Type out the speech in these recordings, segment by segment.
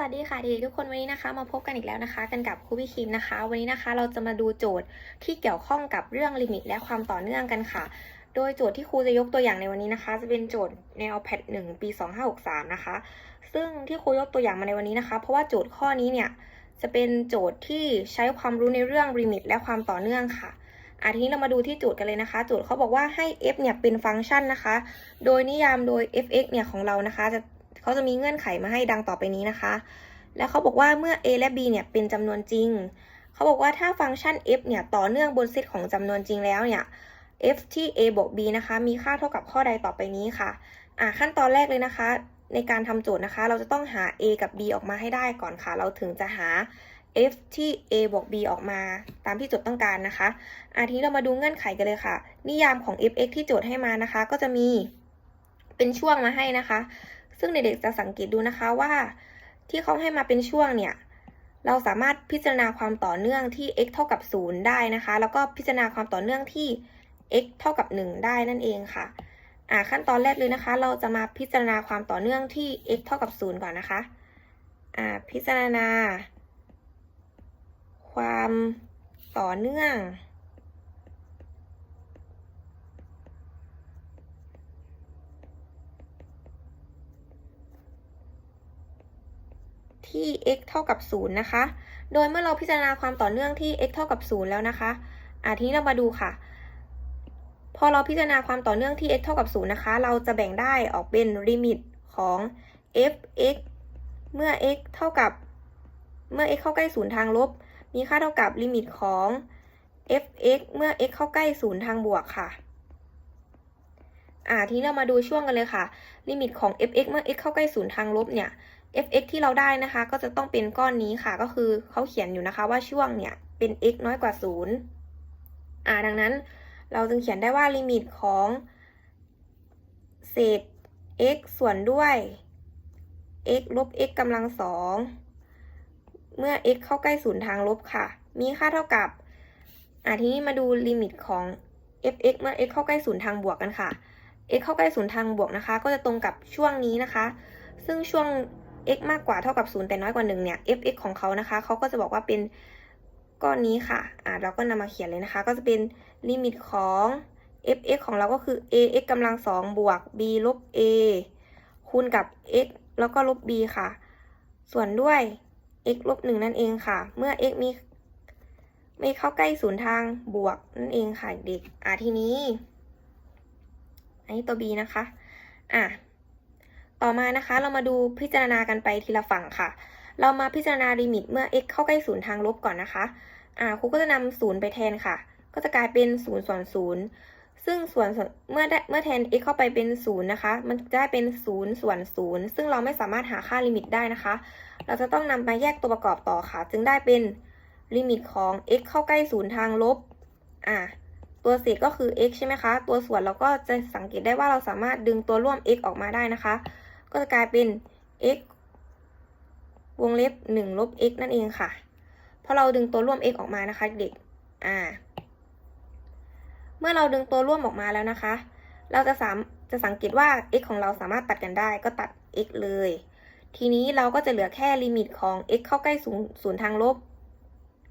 วัสดีค่ะด็กๆทุกคนวันนี้นะคะมาพบกันอีกแล้วนะคะ กันกับครูพี่คิมนะคะ วันนี้นะคะเราจะมาดูโจทย์ที่เกี่ยวข้องกับเรื่องลิมิตและความต่อเนื่องกันค่ะ โดยโจทย์ที่ครูจะยกตัวอย่างในวันนี้นะคะ จะเป็นโจทย์แนวแพทหนึ่งปี2563นะคะ ซึ่งที่ครูยกตัวอย่างมาในวันนี้นะคะ เพราะว่าโจทย์ข้อนี้เนี่ยจะเป็นโจทย์ที่ใช้ความรู้ในเรื่องลิมิตและความต่อเนื่องค่ะอะทีนี้เรามาดูที่โจทย์กันเลยนะคะ โจทย์เขาบอกว่าให้ f เนี่ยเป็นฟังก์ชันนะคะ โดยนิยามโดย f(x) เนี่ยของเรานะคะ จะ เขาจะมีเงื่อนไขมาให้ดังต่อไปนี้นะคะ แล้วเขาบอกว่าเมื่อ a และ b เนี่ยเป็นจำนวนจริง เขาบอกว่าถ้าฟังก์ชัน f เนี่ยต่อเนื่องบนเซตของจำนวนจริงแล้วเนี่ย f ที่ a บวก b นะคะ มีค่าเท่ากับข้อใดต่อไปนี้ค่ะ อ่าขั้นตอนแรกเลยนะคะ ในการทำโจทย์นะคะ เราจะต้องหา a กับ b ออกมาให้ได้ก่อนค่ะ เราถึงจะหา f ที่ a บวก b ออกมาตามที่โจทย์ต้องการนะคะอาทีนี้เรามาดูเงื่อนไขกันเลยค่ะ นิยามของ f(x) ที่โจทย์ให้มานะคะ ก็จะมีเป็นช่วงมาให้นะคะ ซึ่งเด็กๆจะสังเกตดูนะคะว่า ที่เขาให้มาเป็นช่วงเนี่ย เราสามารถพิจารณาความต่อเนื่องที่ x เท่ากับ 0 ได้นะคะ แล้วก็พิจารณาความต่อเนื่องที่ x เท่ากับ 1 ได้นั่นเองค่ะอ่าขั้นตอนแรกเลยนะคะ เราจะมาพิจารณาความต่อเนื่องที่ x เท่ากับ 0 ก่อนนะคะอ่าพิจารณา ความต่อเนื่อง ที่ x เท่ากับ 0 นะคะ โดยเมื่อเราพิจารณาความต่อเนื่องที่ x เท่ากับ 0 แล้วนะคะอ่าทีนี้เรามาดูค่ะ พอเราพิจารณาความต่อเนื่องที่ x เท่ากับ 0 นะคะ เราจะแบ่งได้ออกเป็นลิมิตของ f(x) เมื่อ x เท่ากับ เมื่อ x เข้าใกล้ 0 ทางลบ มีค่าเท่ากับลิมิตของ f(x) เมื่อ x เข้าใกล้ 0 ทางบวกค่ะอ่าทีนี้เรามาดูช่วงกันเลยค่ะ ลิมิตของ f(x) เมื่อ x เข้าใกล้ 0 ทางลบเนี่ย f(x) ที่เราได้นะคะ ก็จะต้องเป็นก้อนนี้ค่ะ ก็คือเขาเขียนอยู่นะคะว่าช่วงเนี่ยเป็น x น้อยกว่า 0 อ่า ดังนั้นเราจึงเขียนได้ว่าลิมิตของ เศษ x ส่วนด้วย x ลบ x กำลังสอง เมื่อ x เข้าใกล้0ทางลบค่ะ มีค่าเท่ากับ อ่าทีนี้มาดูลิมิตของ f(x) เมื่อ x เข้าใกล้0ทางบวกกันค่ะ x เข้าใกล้0ทางบวกนะคะ ก็จะตรงกับช่วงนี้นะคะ ซึ่งช่วง x มากกว่าเท่ากับ 0 แต่น้อยกว่า 1 เนี่ย f(x) ของเขานะคะเขาก็จะบอกว่าเป็นก้อนนี้ค่ะ อ่าเราก็นำมาเขียนเลยนะคะ ก็จะเป็นลิมิตของ f(x) ของเราก็คือ ax กำลังสองบวก b ลบ a คูณกับ x แล้วก็ลบ b ค่ะ ส่วนด้วย x ลบ1นั่นเองค่ะ เมื่อ x มีไม่เข้าใกล้ศูนย์ทางบวกนั่นเองค่ะเด็ก อ่าทีนี้ อันนี้ตัว b นะคะ อะ ต่อมานะคะ เรามาดูพิจารณากันไปทีละฝั่งค่ะ เรามาพิจารณาลิมิตเมื่อ x เข้าใกล้ศูนย์ทางลบก่อนนะคะอ่าครูก็จะนำศูนย์ไปแทนค่ะ ก็จะกลายเป็นศูนย์ส่วนศูนย์ซึ่งส่วนเมื่อเมื่อแทน x เข้าไปเป็นศูนย์นะคะ มันจะได้เป็นศูนย์ส่วนศูนย์ซึ่งเราไม่สามารถหาค่าลิมิตได้นะคะ เราจะต้องนำมาแยกตัวประกอบต่อค่ะ จึงได้เป็นลิมิตของ x เข้าใกล้ศูนย์ทางลบอ่าตัวเศษก็คือ x ใช่ไหมคะ ตัวส่วนเราก็จะสังเกตได้ว่าเราสามารถดึงตัวร่วม x ออกมาได้นะคะ ก็จะกลายเป็น x วงเล็บ1ลบ x นั่นเองค่ะพอเราดึงตัวร่วม x ออกมานะคะ เด็กอ่า เมื่อเราดึงตัวร่วมออกมาแล้วนะคะ เราจะสามจะสังเกตว่า x ของเราสามารถตัดกันได้ก็ตัด x เลย ทีนี้เราก็จะเหลือแค่ลิมิตของ x เข้าใกล้ศูนย์ศูนย์ทางลบ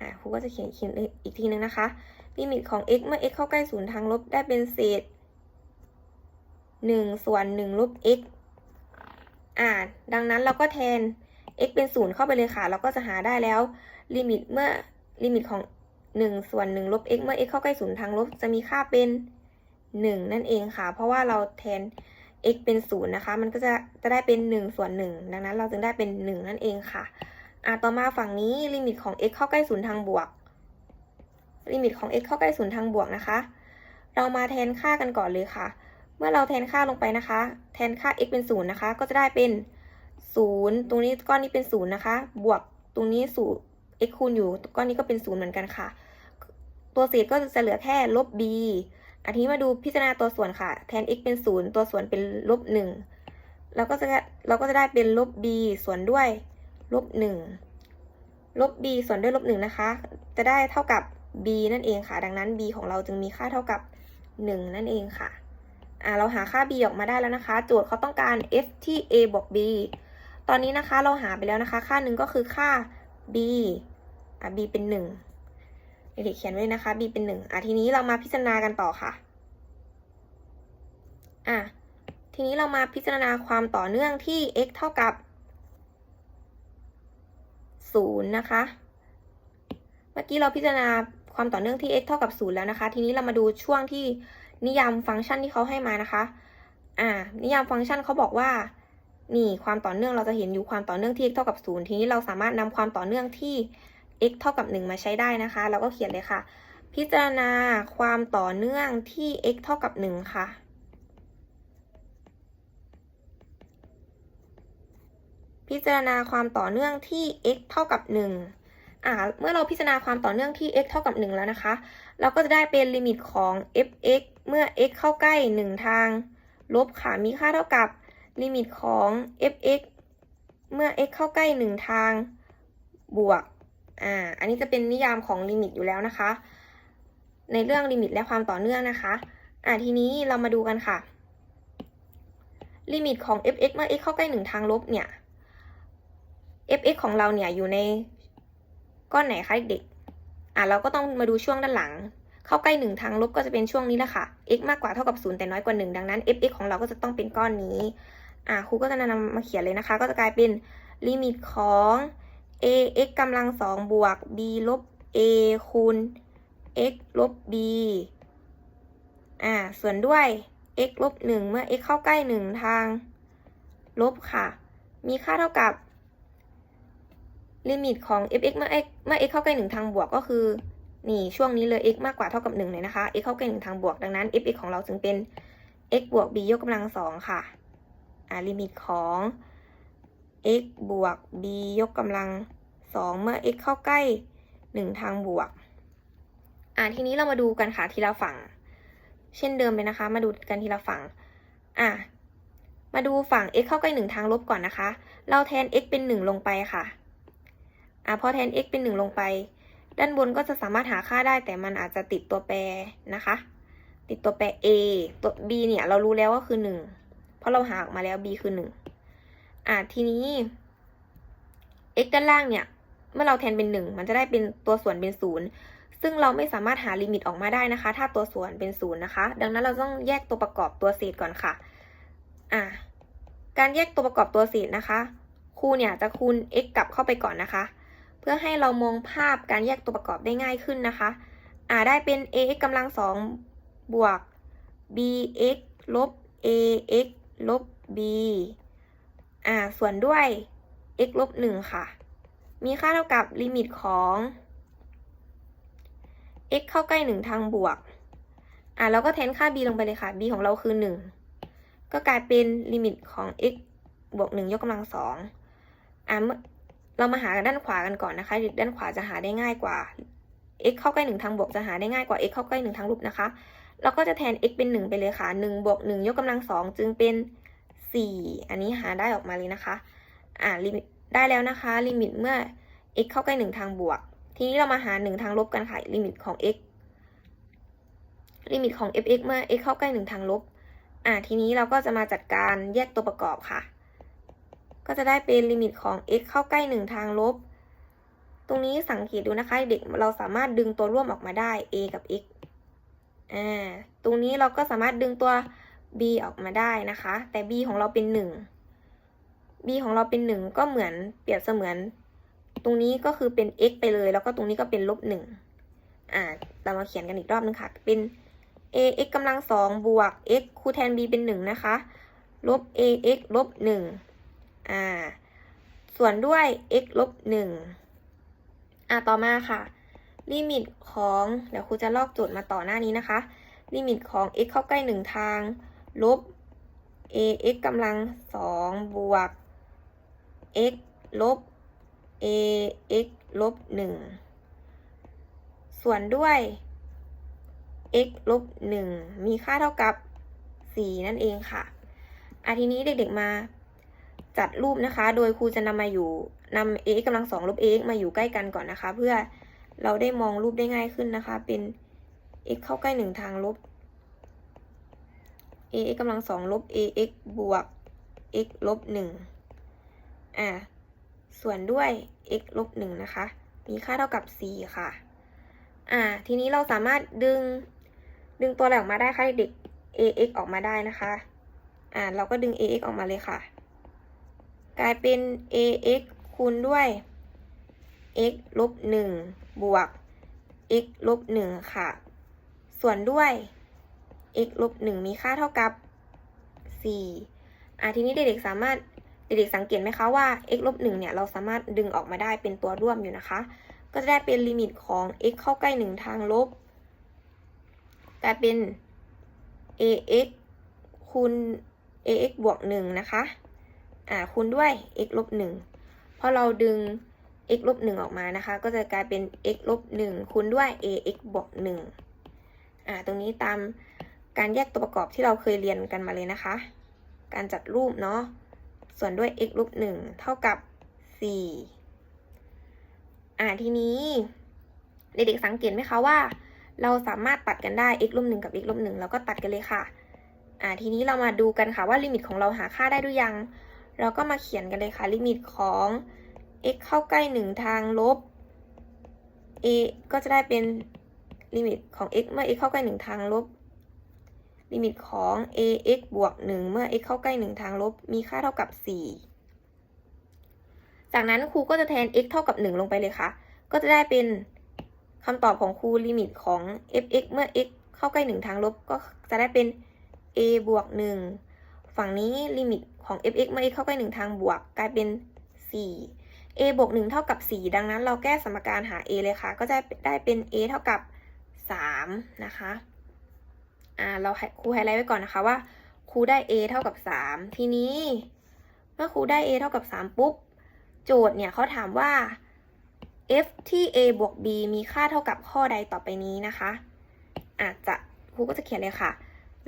อ่าครูก็จะเขียนเขียนอีกทีนึงนะคะ ลิมิตของ x เมื่อ x เข้าใกล้ศูนย์ทางลบได้เป็นเศษ1ส่วน1ลบ x อ่า ดังนั้นเราก็แทน x เป็นศูนย์เข้าไปเลยค่ะ เราก็จะหาได้แล้ว ลิมิตเมื่อลิมิตของ 1 ส่วน1ลบ x เมื่อ x เข้าใกล้ศูนย์ทางลบจะมีค่าเป็น 1 นั่นเองค่ะ เพราะว่าเราแทน x เป็นศูนะคะ มันก็จะจะได้เป็น 1 ส่วน 1 ดังนั้นเราจึงได้เป็น 1 นั่นเองค่ะ อ่าต่อมาฝั่งนี้ลิมิตของ x เข้าใกล้ศูนย์ทางบวก ลิมิตของ x เข้าใกล้ศูนย์ทางบวกนะคะ เรามาแทนค่ากันก่อนเลยค่ะ เมื่อเราแทนค่าลงไปนะคะ แทนค่า x เป็นศูนย์นะคะ ก็จะได้เป็นศูนย์ตรงนี้ก้อนนี้เป็นศูนย์นะคะ บวกตรงนี้ศูนย์ x คูณอยู่ก้อนนี้ก็เป็นศูนย์เหมือนกันค่ะ ตัวเศษก็จะเหลือแค่ลบ b อันนี้มาดูพิจารณาตัวส่วนค่ะ แทน x เป็นศูนย์ตัวส่วนเป็นลบหนึ่งเราก็จะเราก็จะได้เป็นลบ b ส่วนด้วยลบหนึ่งลบ b ส่วนด้วยลบหนึ่งนะคะ จะได้เท่ากับ b นั่นเองค่ะ ดังนั้น b ของเราจึงมีค่าเท่ากับ 1 นั่นเองค่ะ อ่าเราหาค่า b ออกมาได้แล้วนะคะ โจทย์เขาต้องการ f ที่ a บวก b ตอนนี้นะคะเราหาไปแล้วนะคะ ค่าหนึ่งก็คือค่า b อะ b เป็นหนึ่งเด็กๆเขียนไว้นะคะ b เป็นหนึ่งอะทีนี้เรามาพิจารณากันต่อค่ะ อะทีนี้เรามาพิจารณาความต่อเนื่องที่ x เท่ากับศูนะคะ เมื่อกี้เราพิจารณาความต่อเนื่องที่ x เท่ากับศูนย์แล้วนะคะ ทีนี้เรามาดูช่วงที่ นิยามฟังก์ชันที่เขาให้มานะคะ อ่า นิยามฟังก์ชันเขาบอกว่า นี่ความต่อเนื่องเราจะเห็นอยู่ความต่อเนื่องที่ x เท่ากับศูนย์ทีนี้เราสามารถนำความต่อเนื่องที่ x เท่ากับหนึ่งมาใช้ได้นะคะ เราก็เขียนเลยค่ะ พิจารณาความต่อเนื่องที่ x เท่ากับหนึ่งค่ะพิจารณาความต่อเนื่องที่ x เท่ากับ 1 อ่า เมื่อเราพิจารณาความต่อเนื่องที่ x เท่ากับ 1 แล้วนะคะ เราก็จะได้เป็นลิมิตของ f(x) เมื่อ x เข้าใกล้ 1 ทาง ลบค่ะ มีค่าเท่ากับลิมิตของ f(x) เมื่อ x เข้าใกล้ 1 ทาง บวก อ่า อันนี้จะเป็นนิยามของลิมิตอยู่แล้วนะคะ ในเรื่องลิมิตและความต่อเนื่องนะคะ อ่าทีนี้เรามาดูกันค่ะ ลิมิตของ f(x) เมื่อ x เข้าใกล้ 1 ทางลบเนี่ย f(x) ของเราเนี่ยอยู่ในก้อนไหนคะเด็กๆอะเราก็ต้องมาดูช่วงด้านหลัง เข้าใกล้ 1 ทางลบก็จะเป็นช่วงนี้แหละค่ะ x มากกว่าเท่ากับ 0 แต่น้อยกว่า 1 ดังนั้น f(x) ของเราก็จะต้องเป็นก้อนนี้ อะครูก็จะนำมาเขียนเลยนะคะ ก็จะกลายเป็นลิมิตของ ax กำลังสองบวก b ลบ a คูณ x ลบ b อ่า ส่วนด้วย x ลบ 1 เมื่อ x เข้าใกล้ 1 ทาง ลบค่ะ มีค่าเท่ากับ ลิมิตของ f(x) เมื่อ x เมื่อ x เข้าใกล้ 1 ทางบวกก็คือ นี่ช่วงนี้เลย x มากกว่าเท่ากับ1เลยนะคะ x เข้าใกล้1ทางบวกดังนั้น f(x) ของเราจึงเป็น x บวก b ยกกำลังสองค่ะอ่าลิมิตของ x บวก b ยกกำลังสองเมื่อ x เข้าใกล้ 1 ทางบวกอ่าทีนี้เรามาดูกันค่ะทีละฝั่ง เช่นเดิมเลยนะคะ มาดูกันทีละฝั่งอะมาดูฝั่ง x เข้าใกล้ 1 ทางลบก่อนนะคะ เราแทน x เป็น 1 ลงไปค่ะอะพอแทน x เป็น 1 ลงไป ด้านบนก็จะสามารถหาค่าได้แต่มันอาจจะติดตัวแปรนะคะ ติดตัวแปร a ตัว b เนี่ยเรารู้แล้วว่าคือ 1 เพราะเราหาออกมาแล้ว b คือ 1 อะทีนี้ x ด้านล่างเนี่ย เมื่อเราแทนเป็น 1 มันจะได้เป็นตัวส่วนเป็น 0 ซึ่งเราไม่สามารถหาลิมิตออกมาได้นะคะ ถ้าตัวส่วนเป็น 0 นะคะ ดังนั้นเราต้องแยกตัวประกอบตัวเศษก่อนค่ะ อะการแยกตัวประกอบตัวเศษนะคะครูเนี่ยจะคูณ x กลับเข้าไปก่อนนะคะ พื่อให้เรามองภาพการแยกตัวประกอบได้ง่ายขึ้นนะคะ อ่าได้เป็น ax กำลังสองบวก bx ลบ ax ลบ b อ่า ส่วนด้วย x ลบหนึ่งค่ะ มีค่าเท่ากับลิมิตของ x เข้าใกล้หนึ่งทางบวก อ่าเราก็แทนค่า b ลงไปเลยค่ะ b ของเราคือหนึ่งก็กลายเป็นลิมิตของ x บวกหนึ่งยกกำลังสองอ่า เรามาหาด้านขวากันก่อนนะคะด้านขวาจะหาได้ง่ายกว่า x เข้าใกล้หนึ่งทางบวกจะหาได้ง่ายกว่า x เข้าใกล้หนึ่งทางลบนะคะเราก็จะแทน x เป็นหนึ่งไปเลยค่ะหนึ่งบวกหนึ่งยกกำลังสองจึงเป็นสี่อันนี้หาได้ออกมาเลยนะคะ อ่าลิมิตได้แล้วนะคะ ลิมิตเมื่อ x เข้าใกล้หนึ่งทางบวก ทีนี้เรามาหาหนึ่งทางลบกันค่ะ ลิมิตของ x ลิมิตของ f(x) เมื่อ x เข้าใกล้หนึ่งทางลบ อ่าทีนี้เราก็จะมาจัดการแยกตัวประกอบค่ะ ก็จะได้เป็นลิมิตของ x เข้าใกล้หนึ่งทางลบ ตรงนี้สังเกตดูนะคะเด็กเราสามารถดึงตัวร่วมออกมาได้ a กับ x อ่า ตรงนี้เราก็สามารถดึงตัว b ออกมาได้นะคะ แต่ b ของเราเป็นหนึ่ง b ของเราเป็นหนึ่งก็เหมือนเปรียบเสมือน ตรงนี้ก็คือเป็น x ไปเลย แล้วก็ตรงนี้ก็เป็นลบหนึ่งอ่า เรามาเขียนกันอีกรอบนึงค่ะ เป็น a x กำลังสองบวก x คูณแทน b เป็นหนึ่งนะคะ ลบ a x ลบหนึ่ง อ่า ส่วนด้วย x ลบหนึ่งอ่าต่อมาค่ะ ลิมิตของ เดี๋ยวครูจะลอกโจทย์มาต่อหน้านี้นะคะ ลิมิตของ x เข้าใกล้หนึ่งทาง ลบ a x กำลังสองบวก x ลบ a x ลบหนึ่งส่วนด้วย x ลบหนึ่งมีค่าเท่ากับสี่นั่นเองค่ะอาทีนี้เด็กๆมา จัดรูปนะคะ โดยครูจะนำมาอยู่นำ ax กำลังสองลบ ax มาอยู่ใกล้กันก่อนนะคะ เพื่อเราได้มองรูปได้ง่ายขึ้นนะคะ เป็น x เข้าใกล้หนึ่งทางลบ ax กำลังสองลบ ax บวก x ลบหนึ่งอ่า ส่วนด้วย x ลบ1นะคะ มีค่าเท่ากับ 4 ค่ะ อ่า ทีนี้เราสามารถดึง ดึงตัวอะไรออกมาได้คะเด็ก ax ออกมาได้นะคะ อ่า เราก็ดึง ax ออกมาเลยค่ะ กลายเป็น ax คูณด้วย x ลบ1บวก x ลบ1ค่ะ ส่วนด้วย x ลบ1มีค่าเท่ากับ 4 อ่าทีนี้เด็กๆสามารถเด็กๆสังเกตไหมคะว่า x ลบ1เนี่ยเราสามารถดึงออกมาได้เป็นตัวร่วมอยู่นะคะ ก็จะได้เป็นลิมิตของ x เข้าใกล้ 1 ทางลบ กลายเป็น ax คูณ ax บวก 1 นะคะ อ่าคูณด้วย x ลบ1พอเราดึง x ลบ1ออกมานะคะ ก็จะกลายเป็น x ลบ1คูณด้วย ax บวก1อ่าตรงนี้ตามการแยกตัวประกอบที่เราเคยเรียนกันมาเลยนะคะ การจัดรูปเนาะส่วนด้วย x ลบ1เท่ากับ 4 อ่าทีนี้ เด็กๆสังเกตไหมคะว่า เราสามารถตัดกันได้ x ลบ1กับ x ลบ1เราก็ตัดกันเลยค่ะ อ่าทีนี้เรามาดูกันค่ะว่าลิมิตของเราหาค่าได้หรือยัง เราก็มาเขียนกันเลยค่ะ ลิมิตของ x เข้าใกล้ 1 ทางลบ a ก็จะได้เป็นลิมิตของ x เมื่อ x เข้าใกล้ 1 ทางลบ ลิมิตของ ax บวก 1 เมื่อ x เข้าใกล้ 1 ทางลบ มีค่าเท่ากับ 4 จากนั้นครูก็จะแทน x เท่ากับ 1 ลงไปเลยค่ะ ก็จะได้เป็นคำตอบของครูลิมิตของ fx เมื่อ x เข้าใกล้ 1 ทางลบ ก็จะได้เป็น a บวก 1 ฝั่งนี้ลิมิตของ fx เมื่อ x เข้าใกล้1ทางบวก กลายเป็น 4 a บวก1เท่ากับ 4 ดังนั้น เราแก้สมการหา a เลยค่ะ ก็จะได้เป็น a เท่ากับ 3 นะคะ อ่า เราครูไฮไลท์ไว้ก่อนนะคะว่าครูได้ a เท่ากับ 3 ทีนี้ เมื่อครูได้ a เท่ากับ 3 ปุ๊บ โจทย์เนี่ยเขาถามว่า f ที่ a บวก b มีค่าเท่ากับข้อใดต่อไปนี้นะคะ อาจจะครูก็จะเขียนเลยค่ะ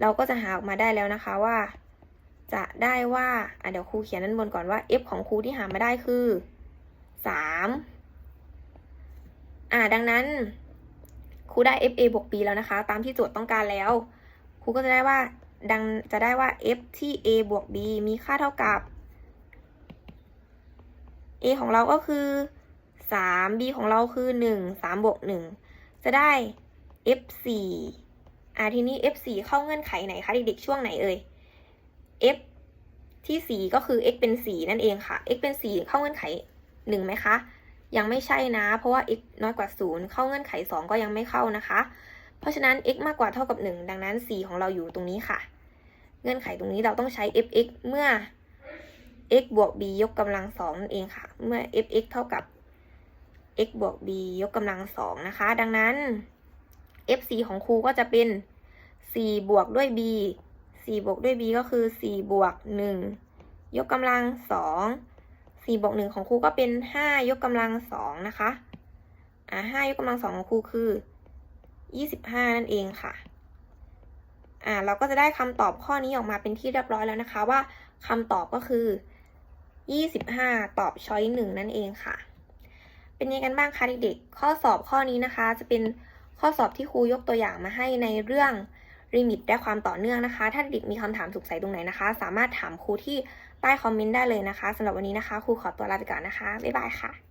เราก็จะหาออกมาได้แล้วนะคะว่า จะได้ว่าอะเดี๋ยวครูเขียนด้านบนก่อนว่า f ของครูที่หามาได้คือ3อ่าดังนั้นครูได้ f a บวก b แล้วนะคะ ตามที่โจทย์ต้องการแล้วครูก็จะได้ว่าดังจะได้ว่า f ที่ a บวก b มีค่าเท่ากับ a ของเราก็คือ 3 b ของเราคือ 1 3บวก 1 จะได้ f 4อ่าทีนี้ f 4เข้าเงื่อนไขไหนคะเด็กๆช่วงไหนเอ่ย f ที่ 4 ก็คือ x เป็น 4 นั่นเองค่ะ x เป็น 4 เข้าเงื่อนไข1ไหมคะ ยังไม่ใช่นะ เพราะว่า x น้อยกว่า 0 เข้าเงื่อนไข 2 ก็ยังไม่เข้านะคะ เพราะฉะนั้น x มากกว่าเท่ากับ 1 ดังนั้น 4 ของเราอยู่ตรงนี้ค่ะ เงื่อนไขตรงนี้เราต้องใช้ fx เมื่อ x บวก b ยกกำลัง 2 นั่นเองค่ะ เมื่อ fx เท่ากับ x บวก b ยกกำลัง 2 นะคะ ดังนั้น f 4 ของครูก็จะเป็น 4 บวกด้วย b 4บวกด้วย b ก็คือ 4 บวก 1 ยกกำลัง 2 4บวก 1 ของครูก็เป็น 5 ยกกำลัง 2 นะคะ อ่า5ยกกำลัง 2 ของครูคือ 25 นั่นเองค่ะ อ่า เราก็จะได้คำตอบข้อนี้ออกมาเป็นที่เรียบร้อยแล้วนะคะว่าคำตอบก็คือ 25 ตอบช้อยหนึ่งนั่นเองค่ะ เป็นยังไงกันบ้างคะเด็กๆ ข้อสอบข้อนี้นะคะ จะเป็นข้อสอบที่ครูยกตัวอย่างมาให้ในเรื่อง ริมิตได้ความต่อเนื่องนะคะ ถ้าเด็กมีคำถามสงสัยตรงไหนนะคะ สามารถถามครูที่ใต้คอมเมนต์ได้เลยนะคะสำหรับวันนี้นะคะครูขอตัวลาไปก่อนนะคะ บ๊ายบายค่ะ